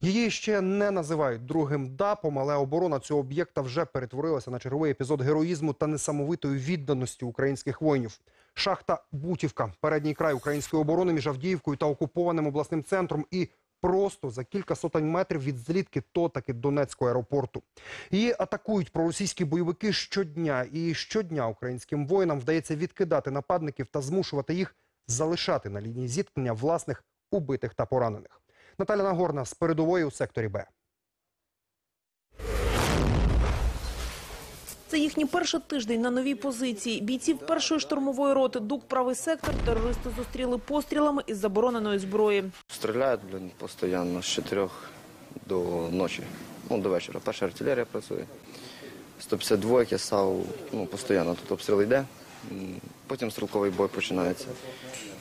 Її ще не називають другим ДАПом, але оборона цього об'єкта вже перетворилася на черговий епізод героїзму та несамовитої відданості українських воїнів. Шахта Бутівка, передній край української оборони між Авдіївкою та окупованим обласним центром і просто за кілька сотень метрів від злітки то таки Донецького аеропорту. Її атакують проросійські бойовики щодня, і щодня українським воїнам вдається відкидати нападників та змушувати їх залишати на лінії зіткнення власних убитих та поранених. Наталя Нагорна з передової у секторі Б. Це їхній перший тиждень на новій позиції. Бійців першої штурмової роти «Дук правий сектор» терористи зустріли пострілами із забороненої зброї. Стріляють, блін, постійно з 4 до ночі. Ну, до вечора. Перша артилерія працює. 152 САУ, ну, постійно тут обстріл йде. Потім стрілковий бой починається.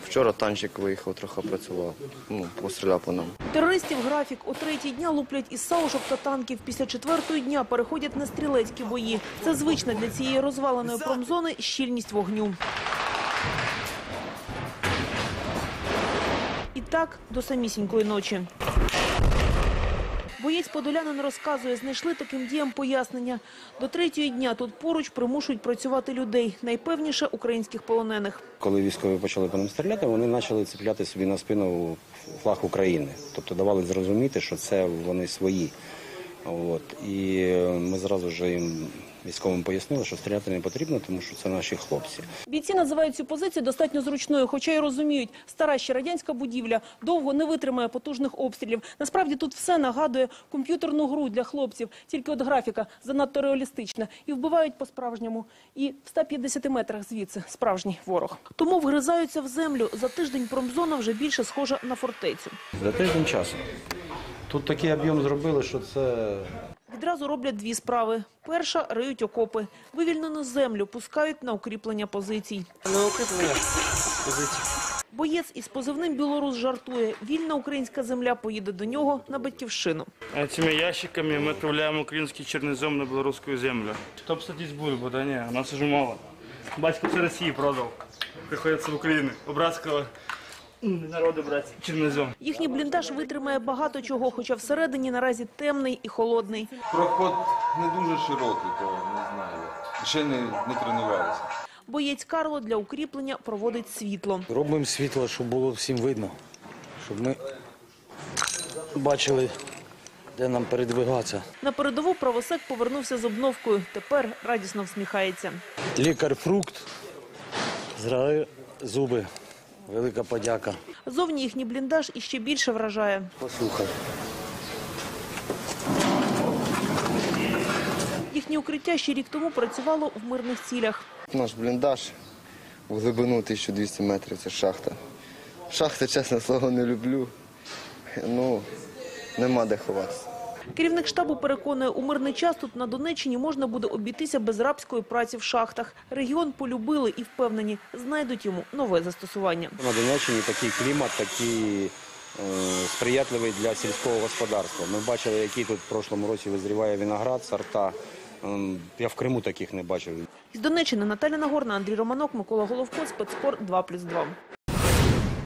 Вчора танчик виїхав, трохи працював, ну, постріляв по нам. Терористів графік о третій дня луплять із саушок та танків. Після четвертої дня переходять на стрілецькі бої. Це звична для цієї розваленої промзони щільність вогню. І так до самісінької ночі. Боєць Подолянин розказує, знайшли таким діям пояснення. До третього дня тут поруч примушують працювати людей, найпевніше українських полонених. Коли військові почали по ним стріляти, вони почали цепляти собі на спину флаг України. Тобто давали зрозуміти, що це вони свої. От. І ми зразу ж їм військовим пояснили, що стріляти не потрібно, тому що це наші хлопці. Бійці називають цю позицію достатньо зручною, хоча й розуміють, стара ще радянська будівля довго не витримає потужних обстрілів. Насправді тут все нагадує комп'ютерну гру для хлопців, тільки от графіка занадто реалістична. І вбивають по-справжньому. І в 150 метрах звідси справжній ворог. Тому вгризаються в землю. За тиждень промзона вже більше схожа на фортецю. За тиждень часу. Тут такий об'єм зробили, що це Відразу роблять дві справи. Перша – риють окопи. Вивільнену землю пускають на укріплення позицій. На укріплення позицій. Боєць із позивним «Білорус» жартує. Вільна українська земля поїде до нього на батьківщину. Этими ящиками мы отправляем украинский чернозем на белорусскую землю. Чтоб садись бульбу, да не, у нас уже мало. Батько все России продал. Приходится в Украину. У м, народа чернозем. Їхній бліндаж витримає багато чого, хоча всередині наразі темний і холодний. Проход не дуже широкий, то не знаю. Ще не, не тренувалися. Боєць Карло для укріплення проводить світло. Робимо світло, щоб було всім видно, щоб ми бачили, де нам передвигатися. На передову правосек повернувся з обновкою. Тепер радісно всміхається. Лікар фрукт, здраві зуби. Велика подяка. Зовні їхній бліндаж іще більше вражає. Послухай. Їхнє укриття ще рік тому працювало в мирних цілях. Наш бліндаж в глибину 1200 метрів, це шахта. Шахти, чесне слово, не люблю. Ну, нема де ховатися. Керівник штабу переконує, у мирний час тут на Донеччині можна буде обійтися без рабської праці в шахтах. Регіон полюбили і впевнені, знайдуть йому нове застосування. на Донеччині такий клімат, такий е, сприятливий для сільського господарства. Ми бачили, який тут в прошлому році визріває виноград, сорта. Ем, Я в Криму таких не бачив. Із Донеччини Наталя Нагорна, Андрій Романок, Микола Головко, спецкор 2+,2.